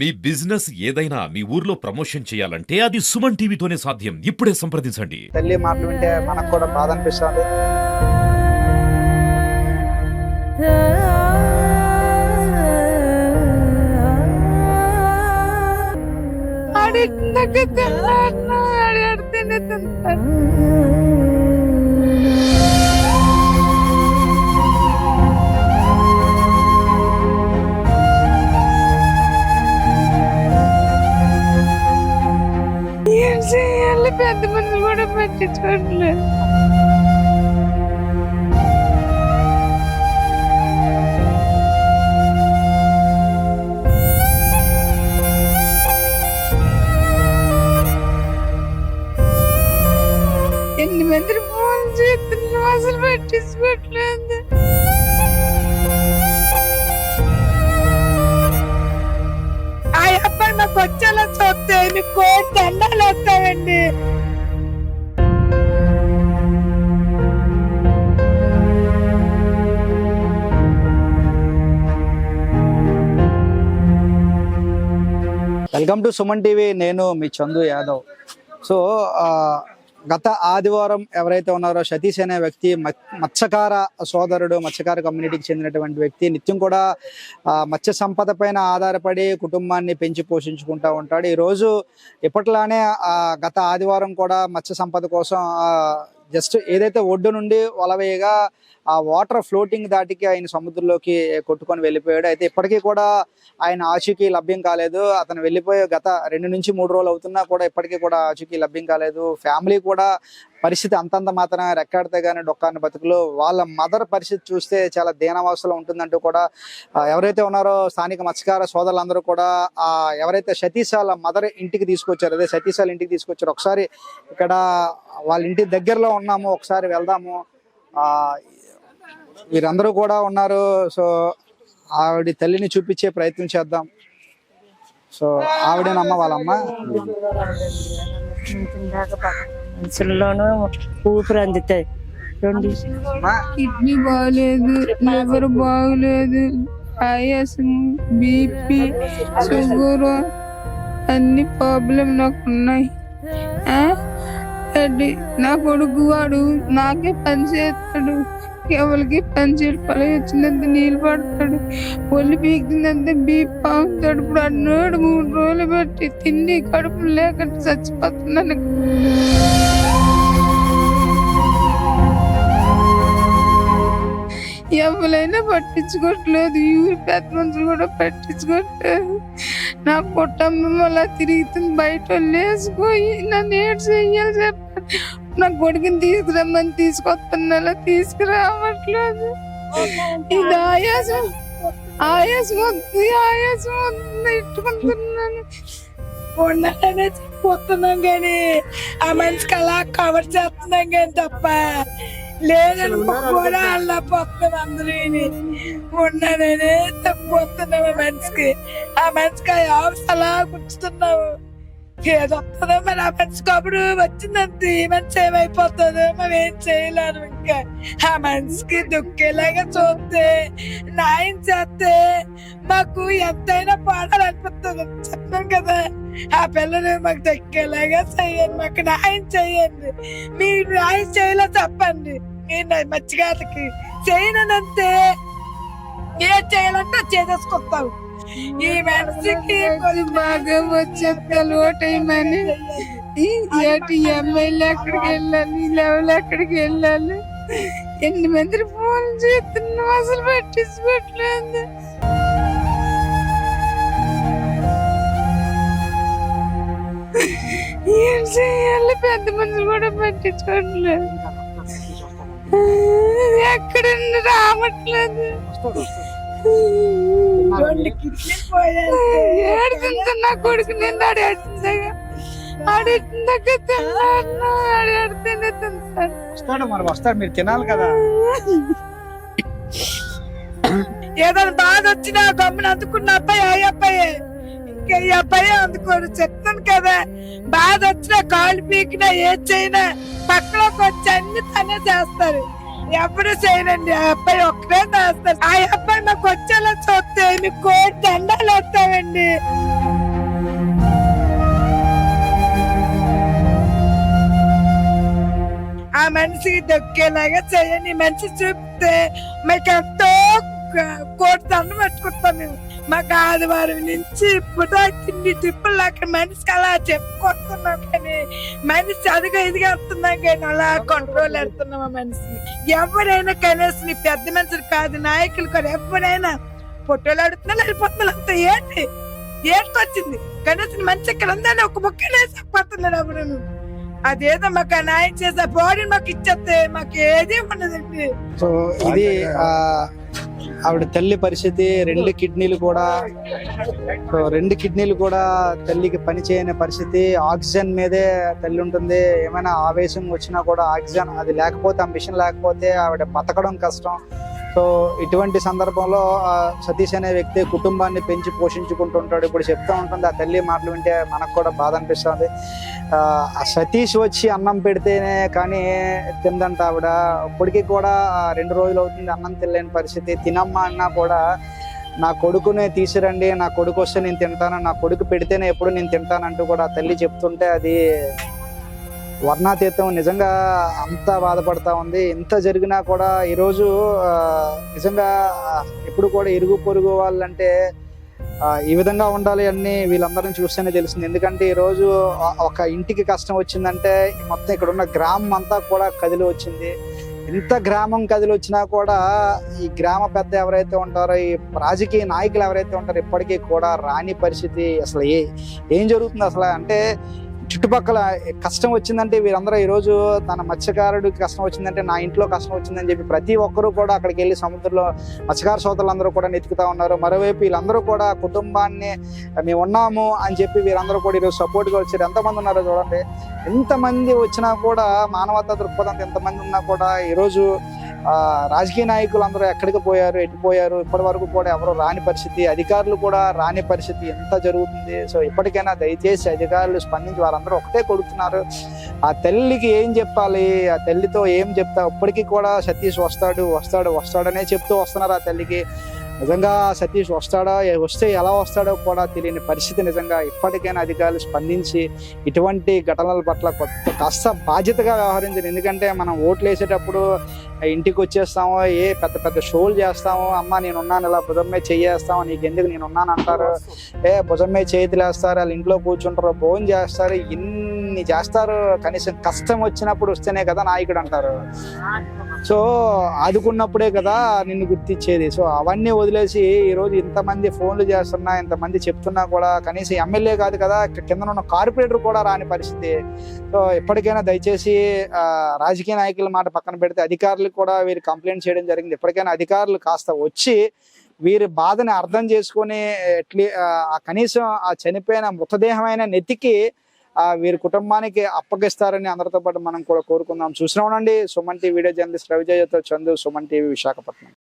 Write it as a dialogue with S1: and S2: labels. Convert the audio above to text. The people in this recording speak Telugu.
S1: మీ బిజినెస్ ఏదైనా మీ ఊర్లో ప్రమోషన్ చేయాలంటే అది సుమన్ టీవీతోనే సాధ్యం. ఇప్పుడే సంప్రదించండి.
S2: తల్లి మాటలు వింటే మనకు కూడా బాధ అనిపిస్తుంది
S3: తెల్లారిన ఏం చేయాలి పెద్ద మనుషులు కూడా పట్టించుకోవట్లేదు ఎన్ని మంది ఫోన్ చేస్తున్నా అసలు పట్టించుకోవట్లేదు. అబ్బాయి మాకు చూస్తే మీకు కోటి దండాలు వస్తాయండి
S2: వెల్కమ్ టు సుమన్ టీవీ నేను మీ చందు యాదవ్. సో గత ఆదివారం ఎవరైతే ఉన్నారో సతీష్ అనే వ్యక్తి మత్స్యకార సోదరుడు మత్స్యకార కమ్యూనిటీకి చెందినటువంటి వ్యక్తి నిత్యం కూడా మత్స్య సంపద పైన ఆధారపడి కుటుంబాన్ని పెంచి పోషించుకుంటూ ఉంటాడు. ఈరోజు ఇప్పట్లానే గత ఆదివారం కూడా మత్స్య సంపద కోసం జస్ట్ ఏదైతే ఒడ్డు నుండి వలవేయగా ఆ వాటర్ ఫ్లోటింగ్ దాటికి ఆయన సముద్రంలోకి కొట్టుకొని వెళ్ళిపోయాడు. అయితే ఇప్పటికీ కూడా ఆయన ఆచూకీ లభ్యం కాలేదు. అతను వెళ్ళిపోయే గత రెండు నుంచి మూడు రోజులు అవుతున్నా కూడా ఇప్పటికీ కూడా ఆచూకీ లభ్యం కాలేదు. ఫ్యామిలీ కూడా పరిస్థితి అంతంత మాత్రం రెక్కాడితే కానీ డొక్కాని బతుకులు. వాళ్ళ మదర్ పరిస్థితి చూస్తే చాలా దీనావస్థలో ఉంటుందంటూ కూడా ఎవరైతే ఉన్నారో స్థానిక మత్స్యకార సోదరులందరూ కూడా ఆ ఎవరైతే సతీష్ వాళ్ళ మదర్ ఇంటికి తీసుకొచ్చారు అదే సతీష్ ఇంటికి తీసుకొచ్చారు ఒకసారి ఇక్కడ వాళ్ళ ఇంటి దగ్గరలో ఉన్నాము ఒకసారి వెళ్దాము. ఆ వీరందరూ కూడా ఉన్నారు. సో ఆవిడ తల్లిని చూపించే ప్రయత్నం చేద్దాం. సో ఆవిడేనమ్మ వాళ్ళమ్మ?
S4: మనుషుల్లోనూ ఊపిరి అందుతాయి. రెండు
S3: కిడ్నీ బాగలేదు లివర్ బాగలేదు ఆయాసం బీపీ షుగర్ అన్ని ప్రాబ్లం నాకు ఉన్నాయి నా కొడుకు వాడు నాకే పని చేస్తాడు. ఎవరికి పని చేయడు పని వచ్చినంత నీళ్ళు పడతాడు. ఒళ్ళు పీకిందంటే బీప్ పాగుతాడు ఇప్పుడు అన్నాడు మూడు రోజులు పెట్టి తిండి కడుపు లేక చచ్చిపోతున్నాను. ఎవరైనా పట్టించుకోవట్లేదు. ఊరి పెద్ద మనుషులు కూడా పట్టించుకోవట్లేదు. నా కుటుంబం అలా తిరుగుతుంది. బయట లేచిపోయి నన్ను ఏడు చెయ్యాలి చెప్పండి. నా కొడుకుని తీసుకురమ్మని తీసుకొస్తున్నా తీసుకురావట్లేదు. ఇది ఆయాసం. ఆయాసం వస్తుంది ఆయాసం వస్తుంది ఇట్టుకుంటున్నాను.
S5: ఉండాలనే చెప్పొస్తున్నాం కానీ ఆ మనిషికి అలా కవర్ చేస్తున్నాం కానీ తప్ప లేదని కూడా అలా పోతున్నాం అందరూ ఉన్నాననే తప్పిపోతున్నాం ఆ మనిషికి. ఆ మనిషికి ఆ ఆఫీస్ అలా కూర్చుతున్నాము. ఏదొస్తుందో మరి ఆ మనిషికి అప్పుడు వచ్చిందంతే ఈ ఏమైపోతుందో మనం ఏం చేయలేను ఇంకా. ఆ మనిషికి దుఃఖేలాగా చూస్తే నాయం చేస్తే మాకు ఎంతైనా పాడాలనిపిస్తుంది చెప్పాను కదా. ఆ పిల్లలు మాకు దక్కేలాగా చేయండి. మాకు న్యాయం చేయండి. మీరు న్యాయం చేయాలో చెప్పండి. మీరు మచ్చిగాతకి చేయనంతే ఏం చేయాలంటే చేసేసుకుంటాం ఈ మనిషికి
S3: కొంచెం బాగా వచ్చేది అలవాటైమని ఏటి ఎమ్మెల్యే ఎక్కడికి వెళ్ళాలి? లెవెల్ ఎక్కడికి వెళ్ళాలి? ఎన్ని మంది ఫోన్ చేస్తున్నాం? అసలు పట్టించుకోవట్లేదు ఏం చేయాలి? పెద్ద మనుషులు కూడా పట్టించుకోవట్లేదు. ఎక్కడ రావట్లేదు. ఏడుతుంటే నా కొడుకు నింద ఆడేస్తుండగా ఆడేస్తుందాక తిన్నాను ఆడేడితేనే తింటాను
S2: వస్తాడు మరి వస్తాడు మీరు తినాలి కదా.
S5: ఏదైనా బాధ వచ్చినా గమ్మున అందుకున్న అబ్బాయి ఆ అబ్బాయి. ఇంకా ఈ అబ్బాయి అందుకోడు. చెప్తాను కదా బాధ వచ్చినా కాళ్ళు పీకినా ఏం చేయనా పక్కలోకి వచ్చి అన్ని తనే చేస్తారు. ఎప్పుడు చేయనండి? ఆ అబ్బాయి ఒక్కడే చేస్తారు ఆ అబ్బాయి మాకు వచ్చేలా చూస్తే మీకు కోటి దండాలు వస్తామండి. ఆ మనిషికి దొక్కేలాగా చేయండి. మంచి చూపితే మీకు ఎంతో కోటి దండం పెట్టుకుంటాం మేము మాకు ఆదివారం నుంచి ఇప్పుడు తిండి తిప్పులు అక్కడ మనిషికి అలా చెప్పుకొస్తున్నాం కానీ మనిషి అదిగా ఇదిగా వస్తున్నాం కానీ అలా కంట్రోల్ పెడుతున్నాం ఆ మనిషిని. ఎవరైనా కనీసం పెద్ద మనుషులు కాదు నాయకులు కూడా ఎవరైనా పొట్టలు ఆడుతున్నా వెళ్ళిపోతున్నారు అంత ఏంటి? ఏంటి వచ్చింది? కనీసం మంచి ఇక్కడ ఉందని ఒక ముక్కనే చెప్పిపోతున్నాడు అప్పుడు అదేదో మాకు ఆ న్యాయం చేసే బాడీ మాకు ఇచ్చేస్తే మాకు ఏది ఉండదండి.
S2: సో ఇది ఆ, ఆవిడ తల్లి పరిస్థితి రెండు కిడ్నీలు కూడా రెండు కిడ్నీలు కూడా తల్లికి పని చేయని పరిస్థితి. ఆక్సిజన్ మీదే తల్లి ఉంటుంది. ఏమైనా ఆవేశం వచ్చినా కూడా ఆక్సిజన్ అది లేకపోతే ఆ మిషన్ లేకపోతే ఆవిడ బతకడం కష్టం. సో ఇటువంటి సందర్భంలో సతీష్ అనే వ్యక్తి కుటుంబాన్ని పెంచి పోషించుకుంటుంటాడు ఇప్పుడు చెప్తూ ఉంటుంది ఆ తల్లి మాటలు వింటే మనకు కూడా బాధ అనిపిస్తుంది. ఆ సతీష్ వచ్చి అన్నం పెడితేనే కానీ తిందంట ఆవిడ. ఇప్పటికీ కూడా రెండు రోజులు అవుతుంది అన్నం తినలేని పరిస్థితి. తినమ్మా అన్నా కూడా నా కొడుకునే తీసిరండి. నా కొడుకు వస్తే నేను తింటాను. నా కొడుకు పెడితేనే ఎప్పుడు నేను తింటానంటూ కూడా ఆ తల్లి చెప్తుంటే అది వర్ణాతీతం నిజంగా అంత బాధపడతా ఉంది. ఎంత జరిగినా కూడా ఈరోజు నిజంగా ఎప్పుడు కూడా ఇరుగు పొరుగు వాళ్ళంటే ఈ విధంగా ఉండాలి అని వీళ్ళందరిని చూస్తేనే తెలిసింది. ఎందుకంటే ఈరోజు ఒక ఇంటికి కష్టం వచ్చిందంటే మొత్తం ఇక్కడ ఉన్న గ్రామం అంతా కూడా కదిలి వచ్చింది. ఇంత గ్రామం కదిలి వచ్చినా కూడా ఈ గ్రామ పెద్ద ఎవరైతే ఉంటారో ఈ రాజకీయ నాయకులు ఎవరైతే ఉంటారో ఇప్పటికీ కూడా రాని పరిస్థితి అసలు ఏ ఏం జరుగుతుంది అసలు? అంటే చుట్టుపక్కల కష్టం వచ్చిందంటే వీరందరూ ఈరోజు తన మత్స్యకారుడికి కష్టం వచ్చిందంటే నా ఇంట్లో కష్టం వచ్చిందని చెప్పి ప్రతి ఒక్కరూ కూడా అక్కడికి వెళ్ళి సముద్రంలో మత్స్యకార సోదరులందరూ కూడా నెతుకుతా ఉన్నారు. మరోవైపు వీళ్ళందరూ కూడా కుటుంబాన్ని మేము ఉన్నాము అని చెప్పి వీరందరూ కూడా ఈరోజు సపోర్ట్గా వచ్చారు. ఎంతమంది ఉన్నారో చూడండి. ఎంతమంది వచ్చినా కూడా మానవతా దృక్పథంతో ఎంతమంది ఉన్నా కూడా ఈరోజు రాజకీయ నాయకులు అందరూ ఎక్కడికి పోయారు ఎటు పోయారు ఇప్పటి వరకు కూడా ఎవరు రాని పరిస్థితి అధికారులు కూడా రాని పరిస్థితి ఎంత జరుగుతుంది. సో ఇప్పటికైనా దయచేసి అధికారులు స్పందించి వారందరూ ఒకటే కొడుతున్నారు. ఆ తల్లికి ఏం చెప్పాలి? ఆ తల్లితో ఏం చెప్తా? ఇప్పటికీ కూడా సతీష్ వస్తాడు వస్తాడు వస్తాడనే చెప్తూ వస్తున్నారు ఆ తల్లికి. నిజంగా సతీష్ వస్తాడా? వస్తే ఎలా వస్తాడో కూడా తెలియని పరిస్థితి నిజంగా ఇప్పటికైనా అధికారులు స్పందించి ఇటువంటి ఘటనల పట్ల కొత్త కాస్త బాధ్యతగా వ్యవహరించారు ఎందుకంటే మనం ఓట్లు వేసేటప్పుడు ఇంటికి వచ్చేస్తాము ఏ పెద్ద పెద్ద షోలు చేస్తాము అమ్మ నేను ఉన్నాను ఇలా భుజం మీద చెయ్యేస్తాము నీకు ఎందుకు నేను ఉన్నాను అంటారు. ఏ భుజం మీద చేతులు వేస్తారు వాళ్ళు ఇంట్లో కూర్చుంటారు భోజనం చేస్తారు ఇన్ని చేస్తారు. కనీసం కష్టం వచ్చినప్పుడు వస్తేనే కదా నాయకుడు అంటారు. సో ఆదుకున్నప్పుడే కదా నిన్ను గుర్తించేది. సో అవన్నీ వదిలేసి ఈరోజు ఇంతమంది ఫోన్లు చేస్తున్నా ఇంతమంది చెప్తున్నా కూడా కనీసం ఎమ్మెల్యే కాదు కదా కింద ఉన్న కార్పొరేటర్ కూడా రాని పరిస్థితి. సో ఎప్పటికైనా దయచేసి రాజకీయ నాయకుల మాట పక్కన పెడితే అధికారులకు కూడా వీరు కంప్లైంట్ చేయడం జరిగింది. ఎప్పటికైనా అధికారులు కాస్త వచ్చి వీరి బాధని అర్థం చేసుకొని ఎట్లీ ఆ కనీసం ఆ చనిపోయిన మృతదేహమైన నెతికి వీరి కుటుంబానికి అప్పగిస్తారని అందరితో పాటు మనం కూడా కోరుకుందాం. చూసినా ఉండండి సుమన్ టీవీ వీడియో జర్నలిస్ట్ రవిజయతో చందు సుమన్ టీవీ విశాఖపట్నం.